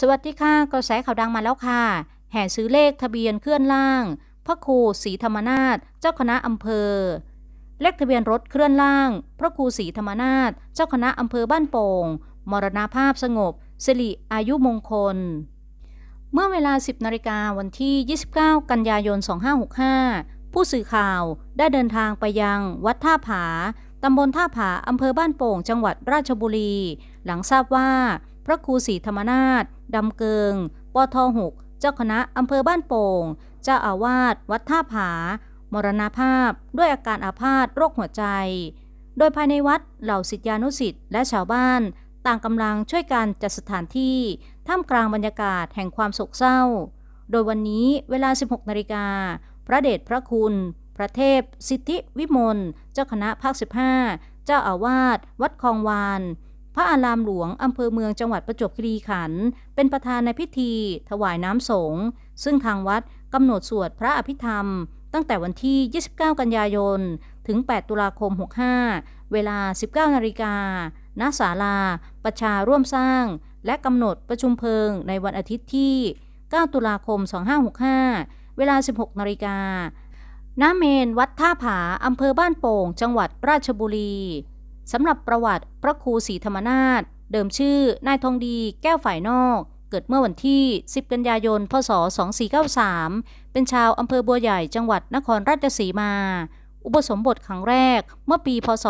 สวัสดีค่ะกระแสข่าวดังมาแล้วค่ะ แห่ซื้อเลขทะเบียนเคลื่อนล่าง พระครูศรีธรรมนาถเจ้าคณะอำเภอ เลขทะเบียนรถเคลื่อนล่าง พระครูศรีธรรมนาถเจ้าคณะอำเภอบ้านโป่ง มรณาภาพสงบสิริอายุมงคล เมื่อเวลา 10นาฬิกาวันที่ 29 กันยายน 2565 ผู้สื่อข่าวได้เดินทางไปยังวัดท่าผาตำบลท่าผาอำเภอบ้านโป่ง จังหวัดราชบุรี หลังทราบว่า พระครูศรีธรรมนาถ ดำเกิงปทหกเจ้าคณะอำเภอบ้านโป่ง เจ้าอาวาสวัดท่าผา มรณภาพด้วยอาการอาพาธโรคหัวใจ โดยภายในวัดเหล่าศิษยานุศิษย์และชาวบ้านต่างกำลังช่วยกันจัดสถานที่ท่ามกลางบรรยากาศแห่งความโศกเศร้า โดยวันนี้เวลา 16 นาฬิกา พระเดชพระคุณ พระเทพ สิทธิวิมล เจ้าคณะภาค 15 เจ้าอาวาสวัดคลองวาน พระอารามหลวงอำเภอเมืองจังหวัดประจวบคีรีขันธ์เป็นประธานในพิธี ถวายน้ำสงฆ์ซึ่งทางวัดกำหนดสวดพระอภิธรรม ตั้งแต่วันที่ 29 กันยายน ถึง 8 ตุลาคม 65 เวลา 19 นาฬิกาณศาลา ประชาร่วมสร้าง และกำหนดประชุมเพลิงในวันอาทิตย์ที่ 9 ตุลาคม 2565 เวลา 16 นาฬิกาณเมนวัดท่าผาอำเภอบ้านโป่ง จังหวัดราชบุรี สำหรับประวัติพระครูศรีธรรมนาถเดิมชื่อนายทองดีแก้วฝ่ายนอก เกิดเมื่อวันที่ 10 กันยายน พศ 2493 เป็นชาวอำเภอบัวใหญ่จังหวัดนครราชสีมา อุปสมบทครั้งแรกเมื่อปี พศ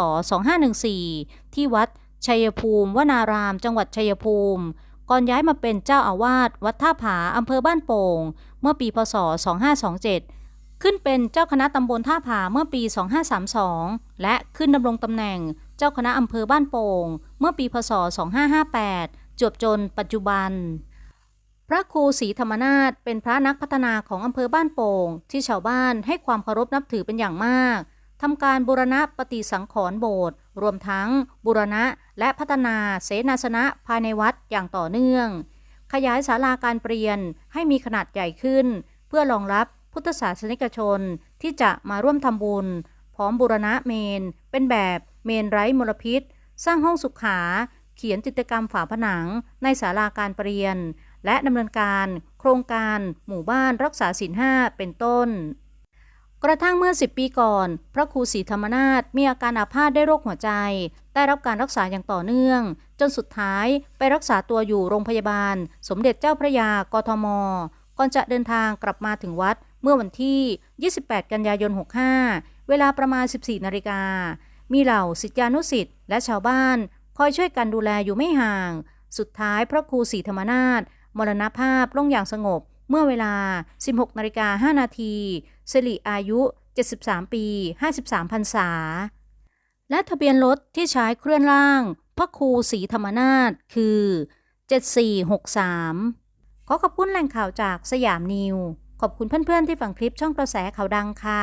2514 ที่วัดชัยภูมิวนาราม จังหวัดชัยภูมิ ก่อนย้ายมาเป็นเจ้าอาวาสวัดท่าผาอำเภอบ้านโป่ง เมื่อปี พศ 2527ขึ้นเป็นเจ้าคณะตำบลท่าผาเมื่อปี 2532 และขึ้นดำรงตำแหน่ง เจ้าคณะอำเภอบ้านโป่ง เมื่อปีพศ 2558 จวบจนปัจจุบัน พระครูศรีธรรมนาถเป็นพระนักพัฒนาของอำเภอบ้านโป่ง ที่ชาวบ้านให้ความเคารพนับถือเป็นอย่างมากทำการบูรณะปฏิสังขรณ์โบสถ์รวมทั้งบูรณะและพัฒนาเสนาสนะภายในวัดอย่างต่อเนื่อง ขยายศาลาการเปลี่ยนให้มีขนาดใหญ่ขึ้น เพื่อรองรับพุทธศาสนิกชนที่จะมาร่วมทำบุญ พร้อมบูรณะเมน เป็นแบบ เมนไร้มลพิษ สร้างห้องสุขา เขียนจิตรกรรมฝาผนัง ในศาลาการเปลี่ยน และดำเนินการ โครงการ หมู่บ้านรักษาศีลห้าเป็นต้น กระทั่งเมื่อ 10 ปีก่อน พระครูศรีธรรมนาถมีอาการอาพาธได้โรคหัวใจ ได้รับการรักษาอย่างต่อเนื่อง จนสุดท้ายไปรักษาตัวอยู่โรงพยาบาล สมเด็จเจ้าพระยากทม ก่อนจะเดินทางกลับมาถึงวัดเมื่อวันที่ 28 กันยายน 65 เวลาประมาณ 14 นาฬิกา มีเหล่าศิษยานุศิษย์และชาวบ้าน คอยช่วยกันดูแลอยู่ไม่ห่าง สุดท้ายพระครูศรีธรรมนาถมรณภาพลงอย่างสงบ เมื่อเวลา 16นาฬิกา5นาทีสิริอายุ 73 ปี 53พรรษา และทะเบียนรถที่ใช้เคลื่อนล่าง พระครูศรีธรรมนาถคือ 7463 ขอขอบคุณแหล่งข่าวจากสยามนิว ขอบคุณเพื่อนๆที่ฟังคลิปช่องกระแสข่าวดังค่ะ